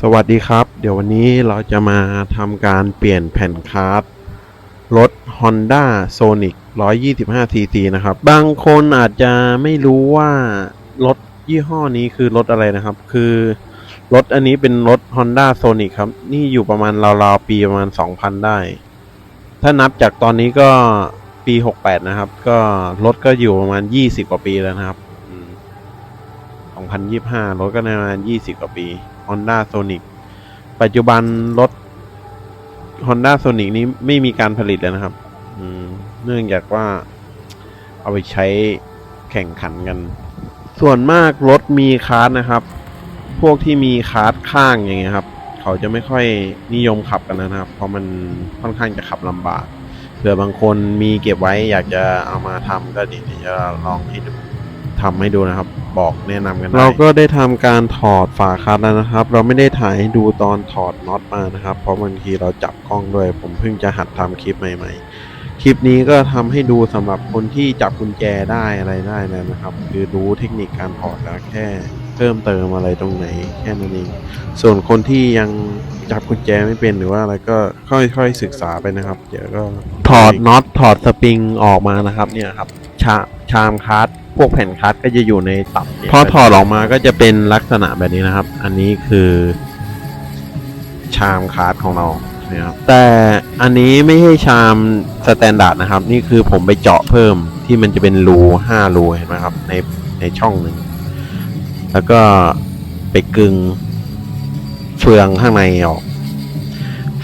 สวัสดีครับ เดี๋ยววันนี้เราจะมาทำการเปลี่ยนแผ่นคาร์ดรถ Honda Sonic 125cc นะครับ บางคนอาจจะไม่รู้ว่ารถยี่ห้อนี้คือรถอะไรนะครับ คือรถอันนี้เป็นรถ Honda Sonic ครับ นี่อยู่ประมาณราวๆปีประมาณ 2,000 ได้ ถ้านับจากตอนนี้ก็ปี 68 นะครับ ก็รถก็อยู่ประมาณ 20 กว่าปีแล้วนะครับอืม2025 รถก็ประมาณ 20 กว่าปี Honda Sonic ปัจจุบันรถ Honda Sonic นี้ไม่มีการผลิตแล้วนะครับ เนื่องจากว่าเอาไปใช้แข่งขันกัน ส่วนมากรถมีคาร์ดนะครับ พวกที่มีคาร์ดข้างอย่างเงี้ยครับ เขาจะไม่ค่อยนิยมขับกันนะครับ เพราะมันค่อนข้างจะขับลำบากเผื่อบางคนมีเก็บไว้อยากจะเอามาทำก็ดีจะลองให้ดู ทำให้ดูนะครับ บอกแนะนำกันได้เราก็ได้ทำการถอดฝาคัดแล้วนะครับ เราไม่ได้ถ่ายให้ดูตอนถอดน็อตมานะครับ เพราะบางทีเราจับกล้องด้วย ผมเพิ่งจะหัดทำคลิปใหม่ ๆ คลิปนี้ก็ทำให้ดูสำหรับคนที่จับกุญแจได้อะไรได้แล้วนะครับ คือรู้เทคนิคการถอดแล้วแค่เพิ่มเติมอะไรตรงไหนแค่นั้นเอง ส่วนคนที่ยังจับกุญแจไม่เป็นหรือว่าอะไรก็ค่อยๆศึกษาไปนะครับ เดี๋ยวก็ถอดน็อตถอดสปริงออกมานะครับ เนี่ยครับชาชามคัส พวกแผ่นคัสก็จะอยู่ในตับพอถอดออกมาก็จะเป็นลักษณะแบบนี้นะครับ อันนี้คือชามคัสของเรานี่ยครับแต่อันนี้ไม่ใช่ชามสแตนดาร์ดนะครับ นี่คือผมไปเจาะเพิ่มที่มันจะเป็นรูห้ารูเห็นไหมครับในในช่องหนึ่งแล้วก็ไปกึงเฟืองข้างในออก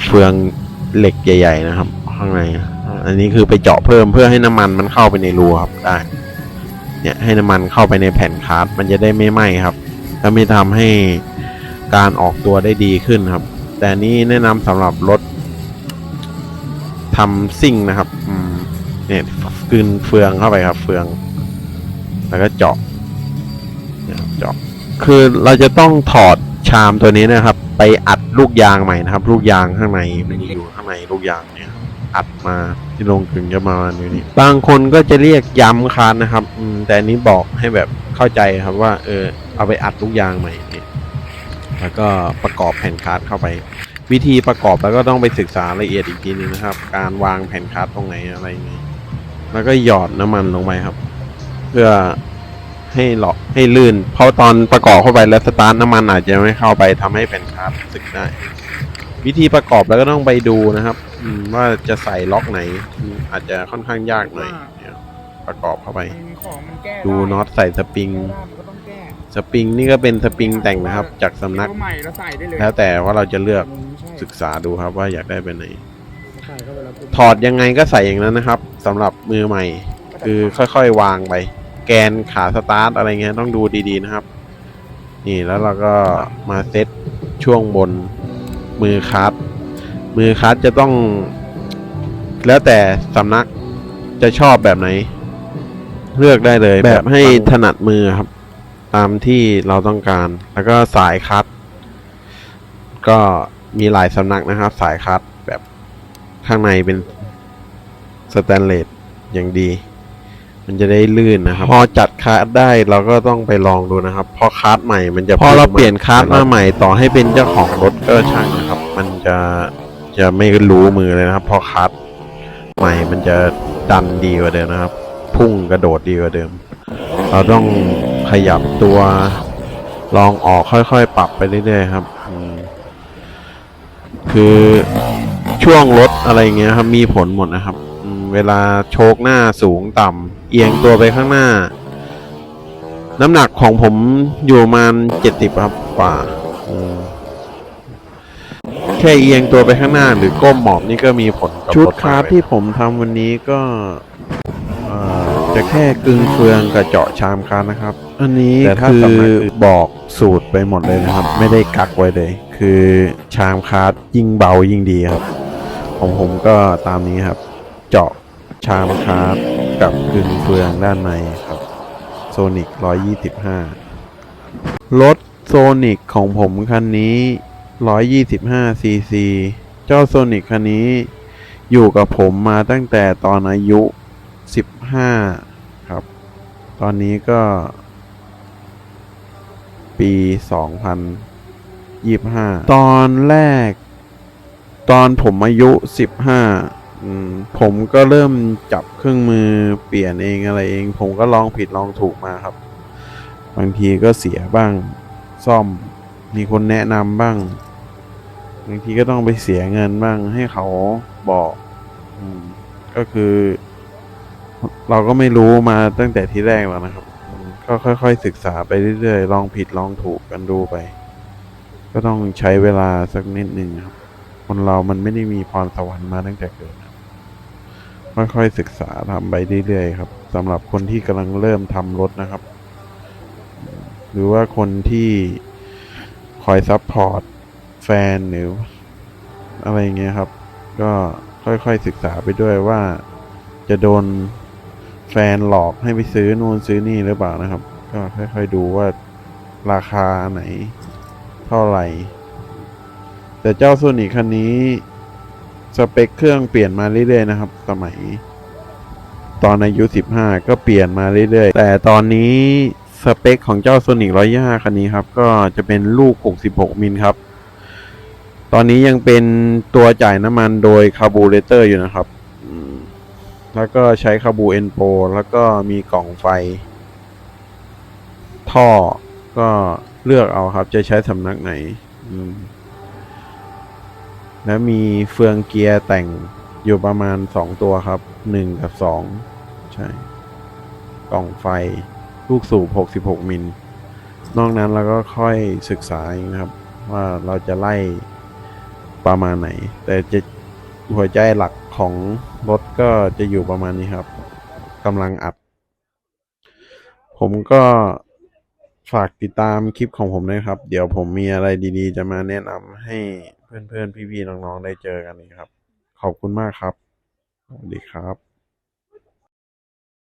เฟืองเหล็กใหญ่ ๆ นะครับ ข้างใน อันนี้คือไปเจาะเพิ่มเพื่อให้น้ำมันมันเข้าไปในรูครับได้ เนี่ยให้น้ำมันเข้าไปในแผ่นคาร์ดมันจะได้ไม่ไหม้ครับและไม่ทำให้การออกตัวได้ดีขึ้นครับ แต่นี้แนะนำสำหรับรถทำซิ่งนะครับเนี่ยกึนเฟืองเข้าไปครับ เฟือง แล้วก็เจาะเนี่ยครับเจาะคือเราจะต้องถอดชามตัวนี้นะครับ ไปอัดลูกยางใหม่นะครับ ลูกยางข้างในมันอยู่ข้างในลูกยางเนี่ย อัดมาที่ลงถึงจะมาอยู่นี่บางคนก็จะเรียกย้ำคานนะครับแต่นี้บอกให้แบบเข้าใจครับว่า เออ เอาไปอัดลูกยางใหม่นี่แล้วก็ประกอบแผ่นคาร์ดเข้าไป วิธีประกอบแล้วก็ต้องไปศึกษาละเอียดอีกทีนึงนะครับ การวางแผ่นคาร์ดตรงไหนอะไรยังไงแล้วก็หยอดน้ำมันลงไปครับ เพื่อให้หลอกให้ลื่น เพราะตอนประกอบเข้าไปแล้วสตาร์ทน้ำมันอาจจะไม่เข้าไปทำให้แผ่นคาร์ดสึกได้ วิธีประกอบแล้วก็ต้องไปดูนะครับ ว่าจะใส่ล็อกไหนอืมอาจจะค่อนข้างยากหน่อยเนี่ยประกอบเข้าไปมันของมันแก้ดูไน็อตใส่สปริงแก้ได้มันก็ต้องแก้สปริงนี่ก็เป็นสปริงแต่งนะครับ จากสำนักตัวใหม่เราใส่ได้เลยแล้วแต่ว่าเราจะเลือกมันไม่ใช่ศึกษาดูครับว่าอยากได้เป็นไหนใส่เข้าไปแล้วปุ๊บถอดยังไงก็ใส่อย่างนั้นนะครับสำหรับมือใหม่ คือค่อยๆวางไป แกนขาสตาร์ทอะไรเงี้ยต้องดูดีๆนะครับ นี่แล้วเราก็มาเซตช่วงบนมือคัส มือคัสจะต้อง แล้วแต่สำนักจะชอบแบบไหน เลือกได้เลย แบบให้ถนัดมือครับ ตามที่เราต้องการ แล้วก็สายคัสก็มีหลายสำนักนะครับ สายคัสแบบข้างในเป็นสแตนเลสอย่างดี มันจะได้ลื่นนะครับ พอจัดคาร์ดได้เราก็ต้องไปลองดูนะครับเพราะคาร์ดใหม่มันจะพอเราเปลี่ยนคาร์ดมาใหม่ ต่อให้เป็นเจ้าของรถก็ช่างนะครับ มันจะ จะไม่รู้มือเลยนะครับเพราะคาร์ดใหม่มันจะดันดีกว่าเดิมนะครับ พุ่งกระโดดดีกว่าเดิม เราต้องขยับตัวลองออกค่อยๆ ปรับไปเรื่อยๆครับ คือช่วงรถอะไรเงี้ยครับมีผลหมดนะครับ เวลาโชกหน้าสูงต่ำเอียงตัวไปข้างหน้า น้ำหนักของผมอยู่ประมาณเจ็ดสิบครับกว่า ค่เอียงตัวไปข้างหน้าหรือก้มหมอบนี่ก็มีผลกับชุดคาร์ทที่ผมทำวันนี้ก็เอ่อจะแค่กึ่งเฟืองกับเจาะชามคันนะครับ อันนี้คือบอกสูตรไปหมดเลยนะครับ ไม่ได้กักไว้เลย คือชามคัสยิ่งเบายิ่งดีครับของผมก็ตามนี้ครับ เจาะชามคัสกับกึ่งเฟืองด้านในครับโซนิก125รถโซนิกของผมคันนี้ 125ซีซีเจ้าโซนิกคันนี้ อยู่กับผมมาตั้งแต่ตอนอายุสิบห้าครับ ตอนนี้ก็ ปีสองพันยี่ห้าตอนแรก ตอนผมอายุสิบห้าผมก็เริ่มจับเครื่องมือเปลี่ยนเองอะไรเอง ผมก็ลองผิดลองถูกมาครับ บางทีก็เสียบ้างซ่อม มีคนแนะนำบ้างบางทีก็ต้องไปเสียเงินบ้างให้เขาบอกอก็คือ เราก็ไม่รู้มาตั้งแต่ที่แรกแล้วนะครับ ก็ค่อยๆศึกษาไปเรื่อยๆ ลองผิดลองถูกกันดูไป ก็ต้องใช้เวลาสักนิดหนึ่งครับ คนเรามันไม่ได้มีพรสวรรค์มาตั้งแต่เกิดค่อยๆศึกษาทำไปเรื่อยๆครับสำหรับคนที่กำลังเริ่มทำรถนะครับ หรือว่าคนที่ คอยซัพพอร์ตแฟนหรืออะไรเงี้ยครับ ก็ค่อยๆศึกษาไปด้วยว่าจะโดนแฟนหลอกให้ไปซื้อนู่นซื้อนี่หรือเปล่านะครับ ก็ค่อยๆดูว่าราคาไหนเท่าไหร่ แต่เจ้าโซนิคันนี้สเปคเครื่องเปลี่ยนมาเรื่อยๆนะครับ สมัย ตอนอายุ 15 ก็เปลี่ยนมาเรื่อยๆ แต่ตอนนี้ สเปคของเจ้า Sonic 125คันนี้ครับ ก็จะเป็นลูก 66 มิลครับ ตอนนี้ยังเป็นตัวจ่ายน้ำมันโดยคาบูเรเตอร์อยู่นะครับ แล้วก็ใช้คาบูเอ็นโปแล้วก็มีกล่องไฟ ท่อก็เลือกเอาครับ จะใช้สำนักไหน แล้วมีเฟืองเกียร์แต่งอยู่ประมาณสองตัวครับหนึ่งกับสองใช่ กล่องไฟ ลูกสูบหกสิบหกมิล นอกนั้นเราก็ค่อยศึกษาเองนะครับ ว่าเราจะไล่ประมาณไหน แต่จะหัวใจหลักของรถก็จะอยู่ประมาณนี้ครับกำลังอัด ผมก็ฝากติดตามคลิปของผมด้วยครับ เดี๋ยวผมมีอะไรดีๆ จะมาแนะนำให้เพื่อนๆ พี่ๆ น้องๆ ได้เจอกันอีกครับ ขอบคุณมากครับ สวัสดีครับ